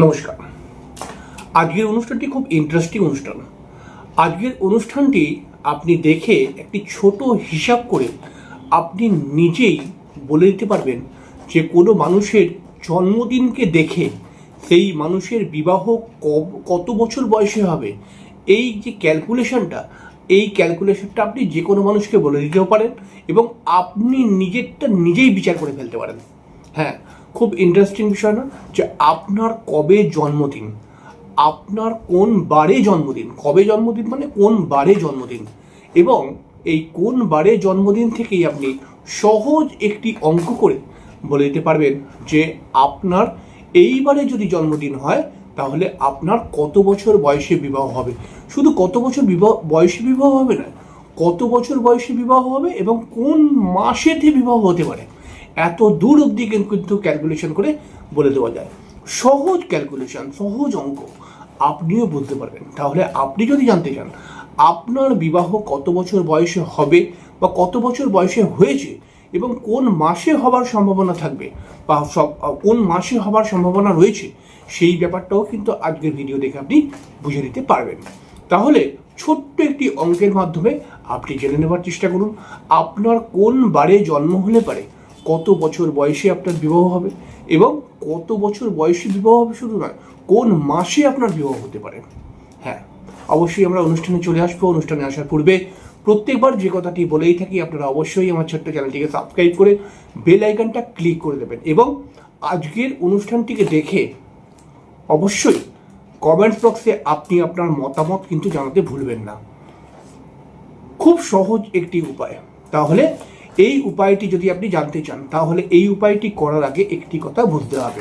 নমস্কার। আজকের অনুষ্ঠানটি খুব ইন্টারেস্টিং অনুষ্ঠান। আজকের অনুষ্ঠানটি আপনি দেখে একটি ছোট হিসাব করে আপনি নিজেই বলে দিতে পারবেন যে কোনো মানুষের জন্মদিনকে দেখে সেই মানুষের বিবাহ কত বছর বয়সে হবে? এই যে ক্যালকুলেশনটা এই ক্যালকুলেশনটা আপনি যে কোনো মানুষকে বলে দিতেও পারেন এবং আপনি নিজেরটা নিজেই বিচার করে ফেলতে পারেন। হ্যাঁ খুব ইন্টারেস্টিং বিষয় না যে আপনার কবে জন্মদিন? আপনার কোন বারে জন্মদিন? কবে জন্মদিন মানে কোন বারে জন্মদিন? এবং এই কোন বারে জন্মদিন থেকেই আপনি সহজ একটি অঙ্ক করে বলে দিতে পারবেন যে আপনার এইবারে যদি জন্মদিন হয়, তাহলে আপনার কত বছর বয়সে বিবাহ হবে? শুধু কত বছর বিবাহ, বয়সে বিবাহ হবে না, কত বছর বয়সে বিবাহ হবে এবং কোন মাসেতে বিবাহ হতে পারে? এত দূর অবধি কিন্তু ক্যালকুলেশন করে বলে দেওয়া যায়। সহজ ক্যালকুলেশন সহজ অঙ্ক, আপনিও বুঝতে পারবেন। তাহলে আপনি যদি জানতে চান, আপনার বিবাহ কত বছর বয়সে হবে বা কত বছর বয়সে হয়েছে এবং কোন মাসে হবার সম্ভাবনা থাকবে বা সব, কোন মাসে হবার সম্ভাবনা রয়েছে, সেই ব্যাপারটাও কিন্তু আজকের ভিডিও দেখে আপনি বুঝে নিতে পারবেন। তাহলে ছোট্ট একটি অঙ্কের মাধ্যমে আপনি জেনে নেবার চেষ্টা করুন, আপনার কোন বারে জন্ম হলে পারে কত বছর বয়সে আপনার বিবাহ হবে এবং কত বছর বয়সে বিবাহ হবে শুধু নয়, কোন মাসে আপনার বিবাহ হতে পারে? হ্যাঁ অবশ্যই আমরা অনুষ্ঠানে চলে আসব। অনুষ্ঠানে আসার পূর্বে প্রত্যেকবার যে কথাটি বলেই থাকি, আপনারা অবশ্যই আমার ছোট্ট চ্যানেলটিকে সাবস্ক্রাইব করে বেল আইকনটা ক্লিক করে দেবেন এবং আজকের অনুষ্ঠানটিকে দেখে অবশ্যই কমেন্টস বক্সে আপনি আপনার মতামত কিন্তু জানাতে ভুলবেন না। খুব সহজ একটি উপায়। তাহলে এই উপায়টি যদি আপনি জানতে চান, তাহলে এই উপায়টি করার আগে একটি কথা বুঝতে হবে,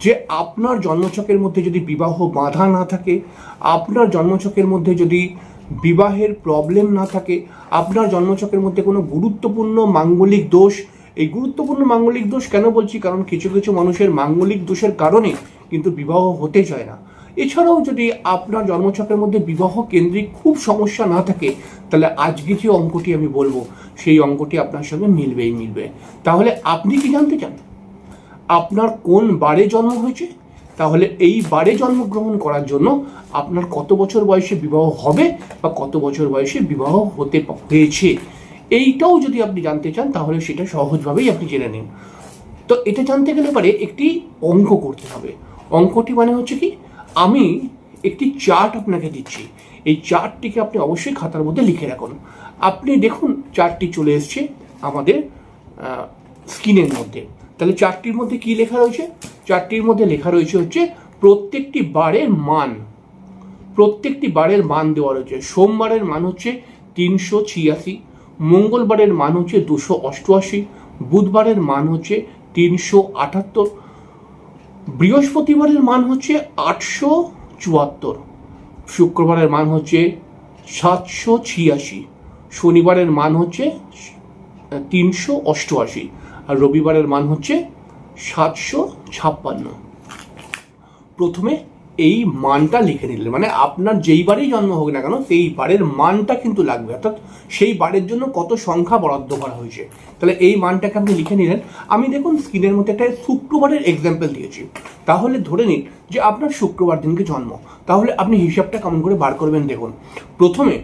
যে আপনার জন্মছকের মধ্যে যদি বিবাহ বাধা না থাকে, আপনার জন্মছকের মধ্যে যদি বিবাহের প্রবলেম না থাকে, আপনার জন্মছকের মধ্যে কোনো গুরুত্বপূর্ণ মাঙ্গলিক দোষ, এই গুরুত্বপূর্ণ মাঙ্গলিক দোষ কেন বলছি? কারণ কিছু কিছু মানুষের মাঙ্গলিক দোষের কারণে কিন্তু বিবাহ হতে চায় না। এছাড়াও যদি আপনার জন্মছকের মধ্যে বিবাহ কেন্দ্রিক খুব সমস্যা না থাকে, তাহলে আজকে যে অঙ্কটি আমি বলব, সেই অঙ্কটি আপনার সঙ্গে মিলবেই মিলবে। তাহলে আপনি কি জানতে চান? আপনার কোন বারে জন্ম হয়েছে? তাহলে এই বারে জন্মগ্রহণ করার জন্য আপনার কত বছর বয়সে বিবাহ হবে বা কত বছর বয়সে বিবাহ হতে হয়েছে? এইটাও যদি আপনি জানতে চান, তাহলে সেটা সহজভাবেই আপনি জেনে নিন। তো এটা জানতে গেলে পারে একটি অঙ্ক করতে হবে। অঙ্কটি মানে হচ্ছে কি? আমি একটি চার্ট আপনাকে দিচ্ছি। এই চার্টটিকে আপনি অবশ্যই খাতার মধ্যে লিখে রাখুন। আপনি দেখুন চার্টটি চলে এসছে আমাদের স্ক্রিনের মধ্যে। তাহলে চারটির মধ্যে কি লেখা রয়েছে? চারটির মধ্যে লেখা রয়েছে হচ্ছে, প্রত্যেকটি বারের মান। প্রত্যেকটি বারের মান দেওয়া রয়েছে। সোমবারের মান হচ্ছে তিনশো ছিয়াশি, মঙ্গলবারের মান হচ্ছে দুশো অষ্টআশি, বুধবারের মান হচ্ছে তিনশো আটাত্তর বৃহস্পতিবারের মান হচ্ছে আটশো চুয়াত্তর, শুক্রবারের মান হচ্ছে সাতশো ছিয়াশি, শনিবারের মান হচ্ছে তিনশো অষ্টআশি আর রবিবারের মান হচ্ছে সাতশো ছাপ্পান্ন। প্রথমে এই মানটা লিখে নিলেন মানে আপনার যেই বারেই জন্ম হোক না কেন, সেই বারের মানটা কিন্তু লাগবে। অর্থাৎ সেই বারের জন্য কত সংখ্যা বরাদ্দ করা হয়েছে। তাহলে এই মানটাকে আপনি লিখে নিলেন। আমি দেখুন স্ক্রিনের মধ্যে একটা শুক্রবারের এক্সাম্পল দিয়েছি। তাহলে ধরে নিন যে আপনার শুক্রবার দিনকে জন্ম। তাহলে আপনি হিসাবটা কেমন করে বার করবেন দেখুন। প্রথমে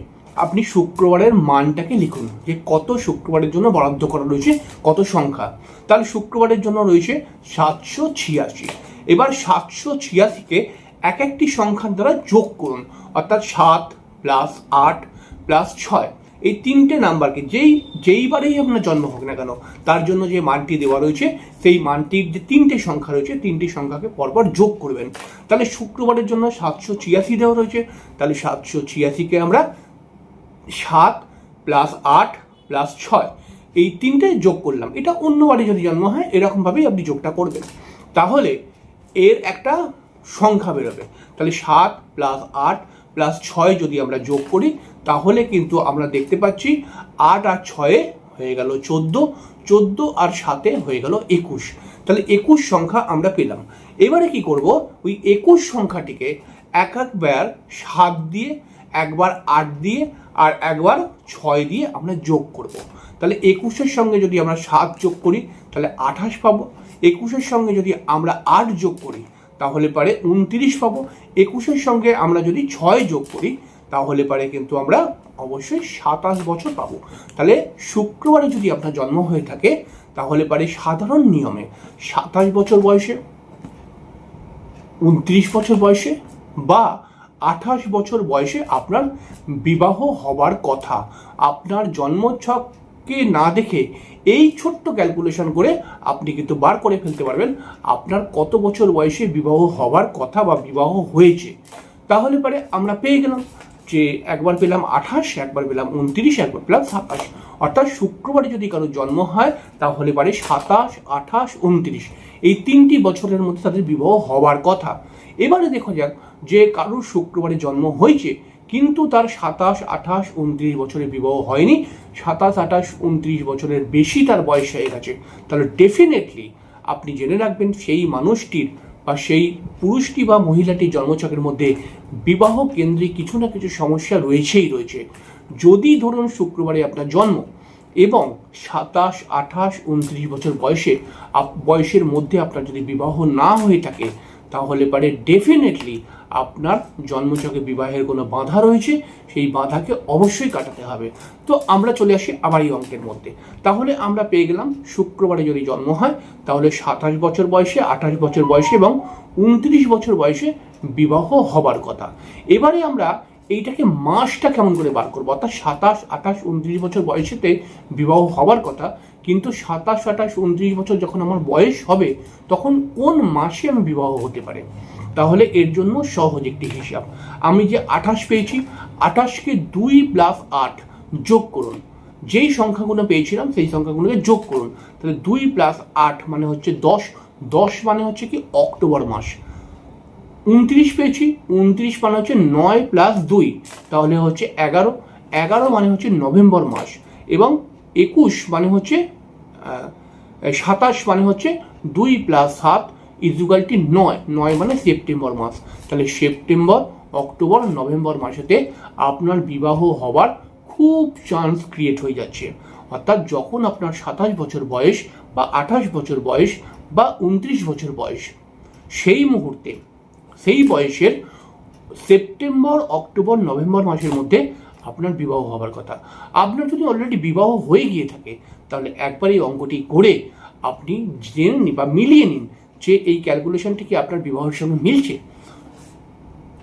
আপনি শুক্রবারের মানটাকে লিখুন যে কত শুক্রবারের জন্য বরাদ্দ করা রয়েছে, কত সংখ্যা। তাহলে শুক্রবারের জন্য রয়েছে সাতশো ছিয়াশি। এবার সাতশো ছিয়াশিকে এক একটি সংখ্যার দ্বারা যোগ করুন, অর্থাৎ সাত প্লাস আট প্লাস ছয়। এই তিনটে নাম্বারকে যেই, যেইবারেই আপনার জন্ম হোক না কেন, তার জন্য যে মানটি দেওয়া রয়েছে, সেই মানটির যে তিনটে সংখ্যা রয়েছে, তিনটি সংখ্যাকে পরপর যোগ করবেন। তাহলে শুক্রবারের জন্য সাতশো ছিয়াশি দেওয়া রয়েছে। তাহলে সাতশো ছিয়াশিকে আমরা সাত প্লাস আট প্লাস ছয়, এই তিনটে যোগ করলাম। এটা অন্যবারে যদি জন্ম হয়, এরকমভাবেই আপনি যোগটা করবেন। তাহলে এর একটা সংখ্যা বেরোবে। তাহলে সাত প্লাস আট প্লাস ছয় যদি আমরা যোগ করি, তাহলে কিন্তু আমরা দেখতে পাচ্ছি আট আর ছয়ে হয়ে গেল চোদ্দ চোদ্দ আর সাতে হয়ে গেল একুশ। তাহলে একুশ সংখ্যা আমরা পেলাম। এবারে কি করব? ওই একুশ সংখ্যাটিকে এক একবার সাত দিয়ে, একবার আট দিয়ে আর একবার ছয় দিয়ে আমরা যোগ করব। তাহলে একুশের সঙ্গে যদি আমরা সাত যোগ করি, তাহলে আঠাশ পাবো। একুশের সঙ্গে যদি আমরা আট যোগ করি তাহলে পারে উনত্রিশ পাবো। একুশের সঙ্গে আমরা যদি ছয় যোগ করি, তাহলে পারে কিন্তু আমরা অবশ্যই সাতাশ বছর পাবো। তাহলে শুক্রবারে যদি আপনার জন্ম হয়ে থাকে, তাহলে পারে সাধারণ নিয়মে সাতাশ বছর বয়সে, উনত্রিশ বছর বয়সে বা আঠাশ বছর বয়সে আপনার বিবাহ হবার কথা। আপনার জন্মছককে না দেখে এই ছোট্ট ক্যালকুলেশন করে আপনি কিন্তু বার করে ফেলতে পারবেন আপনার কত বছর বয়সে বিবাহ হবার কথা বা বিবাহ হয়েছে। তাহলে পরে আমরা পেয়ে গেলাম যে একবার পেলাম আঠাশ, একবার পেলাম উনত্রিশ, একবার পেলাম সাতাশ। অর্থাৎ শুক্রবারে যদি কারও জন্ম হয়, তাহলে পারে সাতাশ, আঠাশ, উনত্রিশ। এই তিনটি বছরের মধ্যে তাদের বিবাহ হওয়ার কথা। এবারে দেখা যাক যে কারোর শুক্রবারে জন্ম হয়েছে কিন্তু তার সাতাশ, আঠাশ, উনত্রিশ বছরের বিবাহ হয়নি। সাতাশ, আঠাশ, উনত্রিশ বছরের বেশি তার বয়স হয়ে গেছে। তাহলে ডেফিনেটলি আপনি জেনে রাখবেন সেই মানুষটির বা সেই পুরুষটি বা মহিলাটির জন্মছকের মধ্যে বিবাহ কেন্দ্রে কিছু না কিছু সমস্যা রয়েছেই রয়েছে। যদি ধরুন শুক্রবারে আপনার জন্ম এবং সাতাশ, আঠাশ, উনত্রিশ বছর বয়সে বয়সের মধ্যে আপনার যদি বিবাহ না হয়ে থাকে, তাহলে পারে ডেফিনেটলি আপনার জন্মচকে বিবাহের কোনো বাধা রয়েছে, সেই বাধাকে অবশ্যই কাটাতে হবে। তো আমরা চলে আসি আবার এই অঙ্কের মধ্যে। তাহলে আমরা পেয়ে গেলাম, শুক্রবারে যদি জন্ম হয়, তাহলে সাতাশ বছর বয়সে, আঠাশ বছর বয়সে এবং উনত্রিশ বছর বয়সে বিবাহ হবার কথা। এবারে আমরা এইটাকে মাসটা কেমন করে বার করব? অর্থাৎ সাতাশ, আঠাশ, উনত্রিশ বছর বয়সেতে বিবাহ হবার কথা, কিন্তু সাতাশ, আঠাশ, উনত্রিশ বছর যখন আমার বয়স হবে, তখন কোন মাসে আমি বিবাহ হতে পারে? তাহলে এর জন্য সহজ একটি হিসাব। আমি যে আঠাশ পেয়েছি, আঠাশকে দুই প্লাস আট যোগ করুন। যেই সংখ্যাগুলো পেয়েছিলাম, সেই সংখ্যাগুলোকে যোগ করুন। তাহলে দুই প্লাস আট মানে হচ্ছে দশ। দশ মানে হচ্ছে কি অক্টোবর মাস। উনত্রিশ পেয়েছি, উনত্রিশ মানে হচ্ছে নয় প্লাস দুই, তাহলে হচ্ছে এগারো। এগারো মানে হচ্ছে নভেম্বর মাস। এবং একুশ মানে হচ্ছে সাতাশ মানে হচ্ছে দুই প্লাস সাত ইজুগালটি নয় নয় মানে সেপ্টেম্বর মাস। তাহলে সেপ্টেম্বর, অক্টোবর, নভেম্বর মাসেতে আপনার বিবাহ হবার খুব চান্স ক্রিয়েট হয়ে যাচ্ছে। অর্থাৎ যখন আপনার সাতাশ বছর বয়স বা আঠাশ বছর বয়স বা উনত্রিশ বছর বয়স, সেই মুহূর্তে, সেই বয়সের সেপ্টেম্বর, অক্টোবর, নভেম্বর মাসের মধ্যে আপনার বিবাহ হবার কথা। আপনার যদি অলরেডি বিবাহ হয়ে গিয়ে থাকে, তাহলে একবার এই অঙ্কটি করে আপনি জেনে নিন বা মিলিয়ে নিন যে এই ক্যালকুলেশনটি কি আপনার বিবাহের সঙ্গে মিলছে?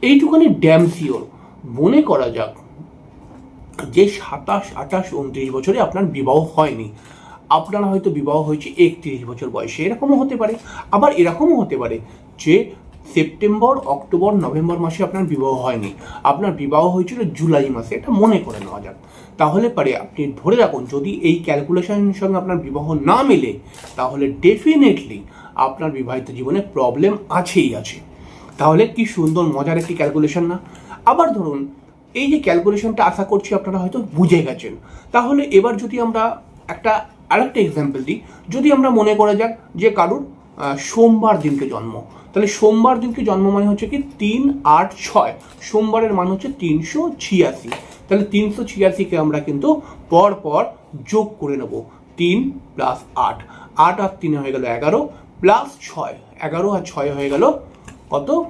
এইটুখানি ড্যাম শিওর মনে করা যাক যে সাতাশ, আঠাশ, উনত্রিশ বছরে আপনার বিবাহ হয়নি। আপনার হয়তো বিবাহ হয়েছে একত্রিশ বছর বয়সে। এরকমও হতে পারে। আবার এরকমও হতে পারে যে সেপ্টেম্বর, অক্টোবর, নভেম্বর মাসে আপনার বিবাহ হয়নি। আপনার বিবাহ হয়েছিল জুলাই মাসে, এটা মনে করে নেওয়া যাক। তাহলে পারে আপনি ধরে রাখুন, যদি এই ক্যালকুলেশনের সঙ্গে আপনার বিবাহ না মেলে, তাহলে ডেফিনেটলি আপনার বিবাহিত জীবনে প্রবলেম আছেই আছে। তাহলে কি সুন্দর, মজার একটি ক্যালকুলেশন না? আবার ধরুন, এই যে ক্যালকুলেশনটা আশা করছি আপনারা হয়তো বুঝে গেছেন। তাহলে এবার যদি আমরা একটা, আরেকটা এক্সাম্পল দিই। যদি আমরা মনে করা যাক যে কারুর সোমবার দিনকে জন্ম। তাহলে সোমবার দিনকে জন্ম মানে হচ্ছে কি তিন আট ছয়। সোমবারের মান হচ্ছে তিনশো ছিয়াশি। তাহলে তিনশো ছিয়াশিকে আমরা কিন্তু পর পর যোগ করে নেব। তিন প্লাস আট। আট আর তিনে হয়ে গেল এগারো প্লাস ছয়। এগারো আর ছয় হয়ে গেল কত?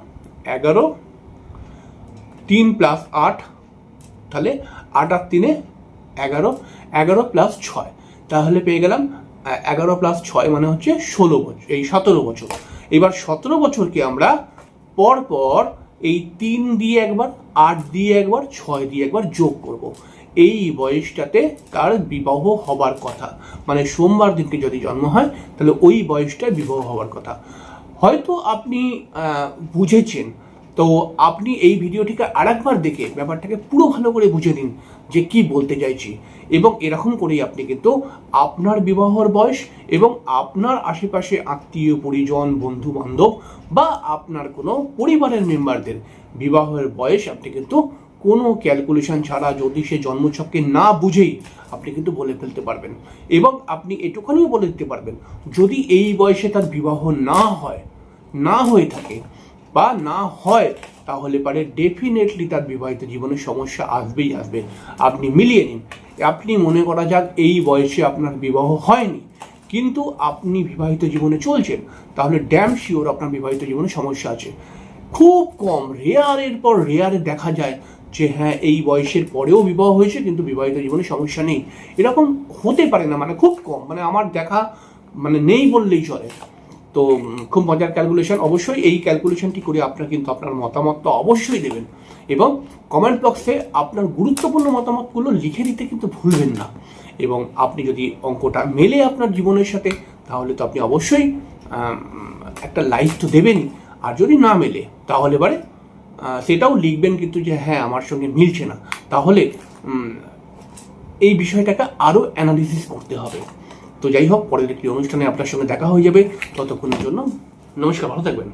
এগারো। তিন প্লাস আট, তাহলে আট আর তিনে এগারো। এগারো প্লাস ছয়। তাহলে পেয়ে গেলাম এগারো প্লাস ছয় মানে হচ্ছে ষোলো বছর, এই সতেরো বছর। এবার সতেরো বছরকে আমরা পর পর এই তিন দিয়ে একবার, আট দিয়ে একবার, ছয় দিয়ে একবার যোগ করব। এই বয়সটাতে তার বিবাহ হবার কথা। মানে সোমবার দিনকে যদি জন্ম হয়, তাহলে ওই বয়সটায় বিবাহ হবার কথা। হয়তো আপনি বুঝেছেন। তো আপনি এই ভিডিওটিকে আরেকবার দেখে ব্যাপারটাকে পুরো ভালো করে বুঝে নিন। যে কি বলতে চাইছি। এবং এরকম করেই আপনি কিন্তু আপনার বিবাহর বয়স এবং আপনার আশেপাশে আত্মীয়, পরিজন বন্ধু বান্ধব বা আপনার কোনো পরিবারের মেম্বারদের বিবাহের বয়স আপনি কিন্তু কোনো ক্যালকুলেশন ছাড়া যদি সে জন্মছককে না বুঝেই আপনি কিন্তু বলে ফেলতে পারবেন। এবং আপনি এটুখানিও বলে দিতে পারবেন, যদি এই বয়সে তার বিবাহ না হয়, না হয়ে থাকে বা না হয় তাহলে পারে ডেফিনেটলি তার বিবাহিত জীবনে সমস্যা আসবেই আসবে। আপনি মিলিয়ে নিন। আপনি মনে করা যাক এই বয়সে আপনার বিবাহ হয়নি, কিন্তু আপনি বিবাহিত জীবনে চলছেন, তাহলে ড্যাম শিওর আপনার বিবাহিত জীবনে সমস্যা আছে। খুব কম রেয়ারের পর রেয়ারে দেখা যায় যে হ্যাঁ এই বয়সের পরেও বিবাহ হয়েছে, কিন্তু বিবাহিত জীবনে সমস্যা নেই। এরকম হতে পারে না মানে খুব কম মানে আমার দেখা মানে নেই বললেই চলে। তো খুব মজার ক্যালকুলেশন অবশ্যই এই ক্যালকুলেশনটি করে আপনার কিন্তু আপনার মতামতটা অবশ্যই দেবেন। এবং কমেন্ট বক্সে আপনার গুরুত্বপূর্ণ মতামতগুলো লিখে দিতে কিন্তু ভুলবেন না। এবং আপনি যদি অঙ্কটা মেলে আপনার জীবনের সাথে, তাহলে তো আপনি অবশ্যই একটা লাইক তো দেবেনই আর যদি না মেলে, তাহলে এবারে সেটাও লিখবেন কিন্তু যে হ্যাঁ আমার সঙ্গে মিলছে না। তাহলে এই বিষয়টাকে আরও অ্যানালিসিস করতে হবে। তো যাই হোক, পরের একটি অনুষ্ঠানে আপনার সঙ্গে দেখা হয়ে যাবে। ততক্ষণের জন্য নমস্কার, ভালো থাকবেন।